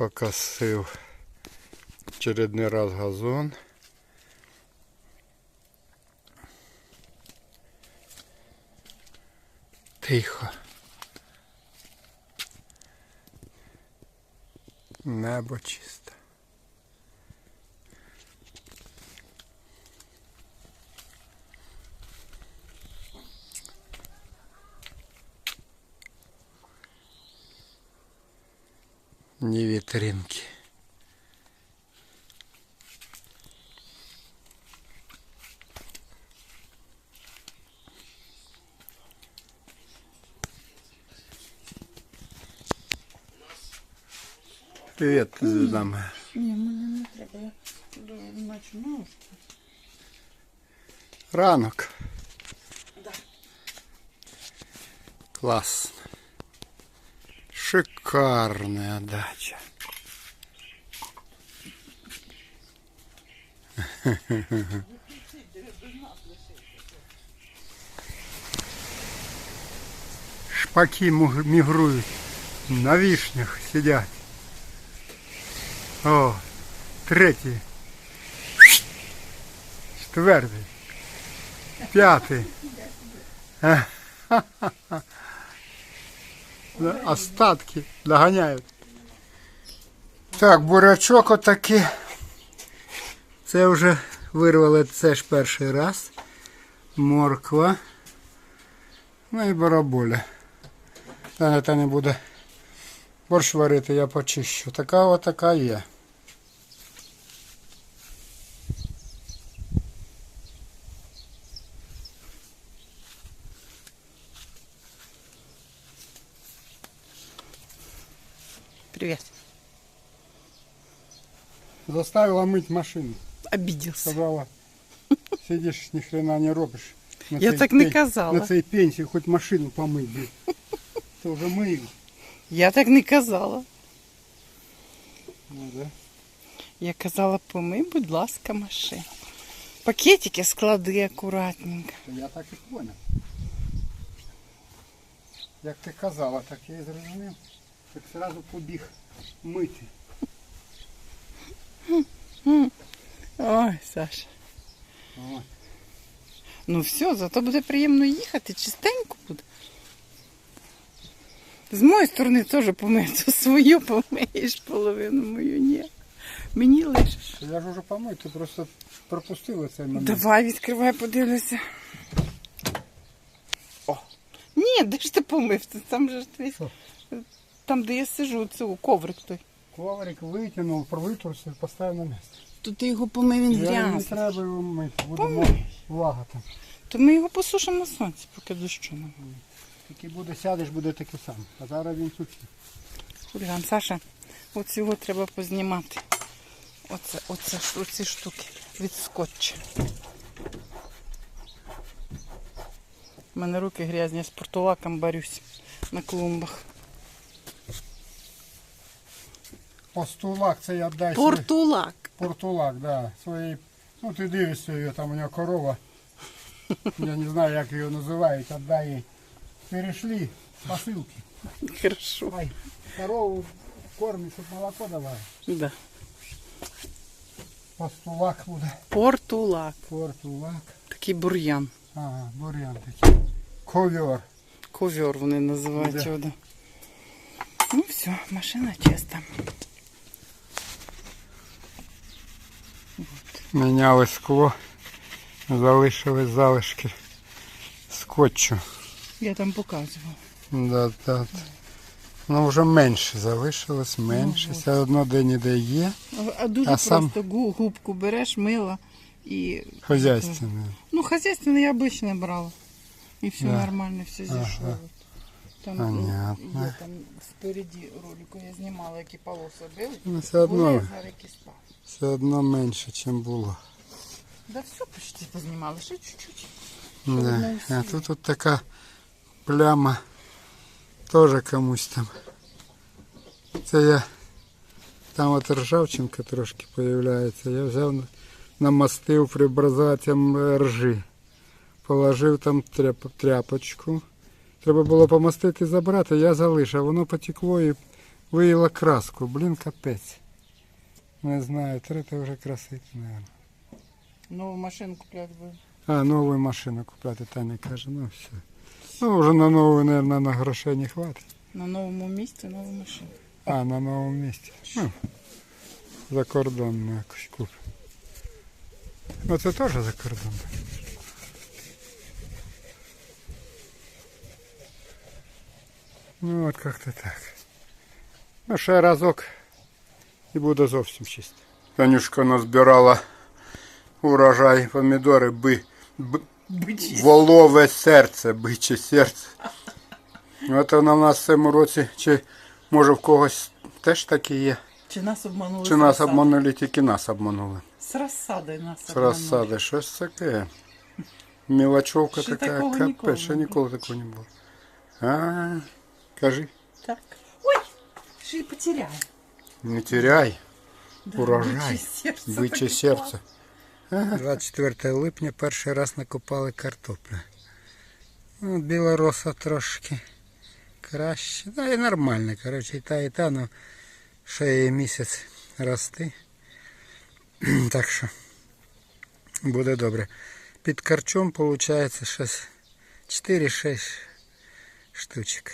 Покосив очередний раз газон. Тихо. Небо чисте. Ні вітринки. Привіт, звізда моя. Ні, мені не треба. Я дуже начну. Ранок. Да. Классно. Шикарная дача. Шпаки мігрують, на вишнях сидять. О, третій. Четвертий. П'ятий. Остатки доганяють. Так, бурячок отакий. Це вже вирвали це ж перший раз. Морква. Ну і бараболя. Та не буде борщ варити, я почищу. Така отака є. Привіт. Заставила мыть машину. Обиделся. Сказала, сидиш, ні хрена не робиш. На Я цій так не пен- казала. На цій пенсії хоч машину помий. блін. Це вже мию. Я так не казала. Ну, да. Я казала, помий, будь ласка, машину. Пакетики склади акуратненько. То Я так і понял. Як ти казала, так я і зрозумів. Так зразу побіг мити. Ой, Саша. О, Ну все, зато буде приємно їхати, чистенько буде. З моєї сторони теж помив, свою помиєш половину мою, ні. Мені лишиш. я ж уже помив, ти просто пропустила цей момент. Давай, відкривай, подивлюся. О. Ні, де ж ти помив? Там же ж твій. Що? Там, де я сижу, це коврик той. Коврик витягнув, провитерся поставив на місце. То ти його помив, він Я не грязний. треба його мити, буде Помий. там. То ми його посушимо на сонці, поки дощу немає. Тільки буде сядеш, буде таке саме. А зараз він сухий. Хуліган, Саша, от цього треба познімати. Оце, оце, ж- оці штуки від скотча. У мене руки грязні, я з портулаком борюсь на клумбах. Постулак це я дай свій- Портулак. Портулак, да. Своєї, ну ти дивишся її, там у нього корова. Я не знаю, як її називають, отдай їй. Перейшли посилки. Хорошо. Ай, корову кормить, щоб молоко давай. Да. Постулак буде. Портулак. Портулак. Такий бур'ян. Ага, бурян такий. Ковер. Ковер вони називають його. Да. Ну все, машина чиста. Міняли скло. Залишили залишки скотчу. Я там показувала. Да, да. Ну вже менше залишилось, менше. Все одно де-ніде є. А, а дуже А сам- просто губку береш, мила і. Хозяйственне. Ну, хозяйственное я обычно брала. И все Да. нормально, все Ага. зійшло. Там Понятно. є там спереді ролику я знімала, які полоси били. Ну, все Були, одно, зараз які спали. все одно менше, ніж було. Да все почти познімали, ще чуть-чуть. Да. одне А усілля. тут от така пляма теж комусь там. Це я там от ржавчинка трошки появляється. Я взяв, намастив прибразателем ржи. Положив там тряп, тряпочку. Треба було помастити забрати, я залишив. Воно потекло і Виїла краску, блін, капець. Не знаю, треба вже красити, мабуть. Нову машину купляти буде. А, нову машину купляти, Таня каже, ну все. Ну, вже на нову, мабуть, на грошей не хватить. На новому місці нову машину. А, на новому місці. Ну, за кордон якось купимо. Ну це теж за кордон. Ну от як-то так. Ну ще разок і буде зовсім чисто. Танюшка назбирала урожай помідори, би, би, волове серце, биче серце. От вона в нас в цьому році, чи може в когось теж таке є. Чи нас обманули? Чи нас обманули, тільки нас обманули. З розсади нас З обманули. розсади, щось таке. Мілочовка така, капець, ще не ніколи такого не було. А, кажи, Так. Ой, ще й потеряю. не теряй. Да, Урожай. биче серце. Биче таке серце. 24 липня перший раз накопали картоплю. Ну, білороса трошки краще. Ну і нормально. Коротше, і та, і та, ну ще є місяць рости. так що буде добре. Під карчом виходить щось 4-6 штучок.